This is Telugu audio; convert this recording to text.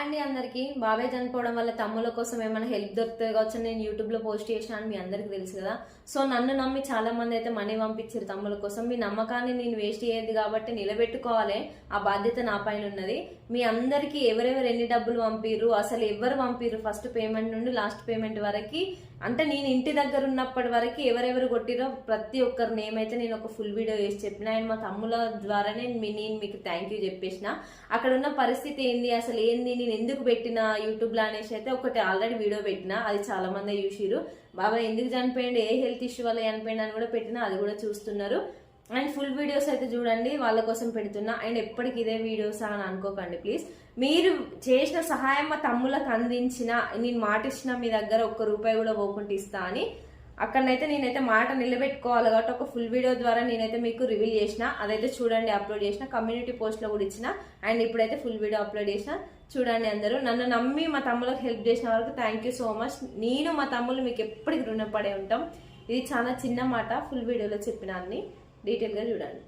అండి అందరికీ. బాబాయ్ చనిపోవడం వల్ల తమ్ముల కోసం ఏమైనా హెల్ప్ దొరుకుతుంది కావచ్చు నేను యూట్యూబ్లో పోస్ట్ చేసినాను మీ అందరికి తెలుసు కదా. సో నన్ను నమ్మి చాలా మంది అయితే మనీ పంపించారు తమ్ముల కోసం. మీ నమ్మకాన్ని నేను వేస్ట్ చేయదు కాబట్టి నిలబెట్టుకోవాలి. ఆ బాధ్యత నా పైన ఉన్నది. మీ అందరికీ ఎవరెవరు ఎన్ని డబ్బులు పంపిర్రు అసలు ఎవరు పంపిర్రు ఫస్ట్ పేమెంట్ నుండి లాస్ట్ పేమెంట్ వరకు? అంటే నేను ఇంటి దగ్గర ఉన్నప్పటి వరకు ఎవరెవరు కొట్టిరో ప్రతి ఒక్కరి నేమ్ అయితే నేను ఒక ఫుల్ వీడియో వేసి చెప్పిన. అండ్ మా తమ్ముల ద్వారానే మీ- నేను మీకు థ్యాంక్ యూ చెప్పేసిన. అక్కడ ఉన్న పరిస్థితి ఏంది? అసలు ఏంది? నేను ఎందుకు పెట్టిన యూట్యూబ్లో అనేసి అయితే ఒకటి ఆల్రెడీ వీడియో పెట్టిన అది చాలా మంది చూసిరు బాబా ఎందుకు చనిపోయింది ఏ హెల్త్ ఇష్యూ వల్ల చనిపోయింది అని కూడా పెట్టిన అది కూడా చూస్తున్నారు. అండ్ ఫుల్ వీడియోస్ అయితే చూడండి వాళ్ళ కోసం పెడుతున్నా. అండ్ ఎప్పటికి ఇదే వీడియోస్ అని అనుకోకండి ప్లీజ్ మీరు చేసిన సహాయం మా తమ్ములకు అందించిన నేను మాట ఇచ్చిన మీ దగ్గర ఒక్క రూపాయి కూడా పోకుండా ఇస్తా అని అక్కడనైతే నేనైతే మాట నిలబెట్టుకోవాలి కాబట్టి ఒక ఫుల్ వీడియో ద్వారా నేనైతే మీకు రివీల్ చేసిన అదైతే చూడండి అప్లోడ్ చేసిన కమ్యూనిటీ పోస్ట్లో కూడా ఇచ్చిన అండ్ ఇప్పుడైతే ఫుల్ వీడియో అప్లోడ్ చేసిన చూడండి అందరూ. నన్ను నమ్మి మా తమ్ములకు హెల్ప్ చేసిన వరకు థ్యాంక్ యూ సో మచ్ నేను మా తమ్ముళ్ళు మీకు ఎప్పటికి రుణపడే ఉంటాం. ఇది చాలా చిన్న మాట ఫుల్ వీడియోలో చెప్పిన అన్ని. డీటెయిల్గా చూడండి.